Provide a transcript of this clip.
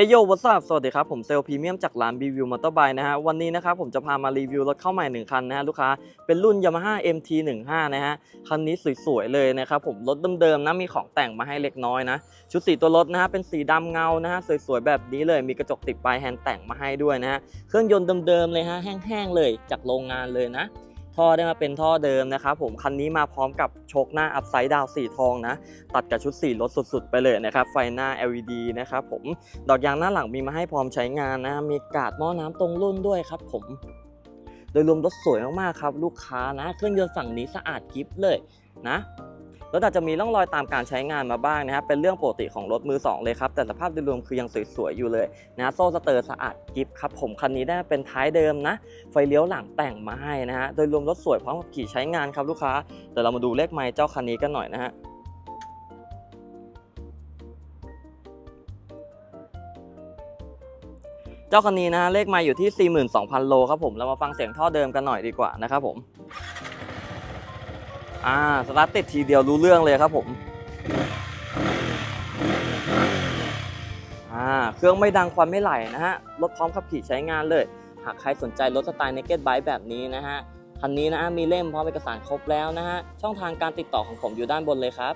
เอโยวัสดุสวัสดีครับ ผมเซลล์พรีเมียมจากร้าน b ีวิวมอเตอร์ไบนะฮะ วันนี้นะครับผมจะพามารีวิวรถเข้าใหม่ 1 คันนะฮะ ลูกค้า เป็นรุ่น Yamaha MT15 นะฮะ คันนี้สวย ๆ เลยนะครับผม รถเดิมๆนะ มีของแต่งมาให้เล็กน้อยนะ ชุดสีตัวรถนะฮะ เป็นสีดำเงานะฮะ สวยๆ แบบนี้เลย มีกระจกติดปลายแฮนด์แต่งมาให้ด้วยนะฮะ เครื่องยนต์เดิมๆเลยฮะ แห้งๆเลยจากโรงงานเลยนะ ท่อได้มาเป็นท่อเดิมนะครับผมคันนี้มาพร้อมกับโชคหน้าอัพไซด์ดาวสีทองนะ ตัดกับชุดสีรถสุดๆ ไปเลยนะครับ ไฟหน้า LED นะครับผมดอกยางหน้าหลังมีมาให้พร้อมใช้งานนะ มีกาดหม้อน้ำตรงรุ่นด้วยครับผม โดยรวมรถสวยมากๆครับ ลูกค้านะ เครื่องยนต์ฝั่งนี้สะอาดกิฟเลยนะ รถอาจจะมีร่องรอยตามการใช้งานมาบ้างนะครับเป็นเรื่องปกติของรถมือสองเลยครับแต่สภาพโดยรวมคือยังสวยๆอยู่เลยนะโซ่สเตอร์สะอาดกิฟครับผมคันนี้ได้เป็นท้ายเดิมนะ ไฟเลี้ยวหลังแต่งมาให้นะฮะโดยรวมรถสวยพร้อมกับขี่ใช้งานครับลูกค้าเดี๋ยวเรามาดูเลขไมล์เจ้าคันนี้กันหน่อยนะฮะเจ้าคันนี้นะเลขไมล์อยู่ที่ 42,000 โลครับผม เรามาฟังเสียงท่อเดิมกันหน่อยดีกว่านะครับผม อ่าสตาร์ทติดทีเดียวรู้เรื่องเลยครับผมอ่าเครื่องไม่ดังควันไม่ไหลนะฮะรถพร้อมขับขี่ใช้งานเลย หากใครสนใจรถสไตล์ Naked Bike แบบนี้นะฮะคันนี้นะมีเล่มพร้อมเอกสารครบแล้วนะฮะช่องทางการติดต่อของผมอยู่ด้านบนเลยครับ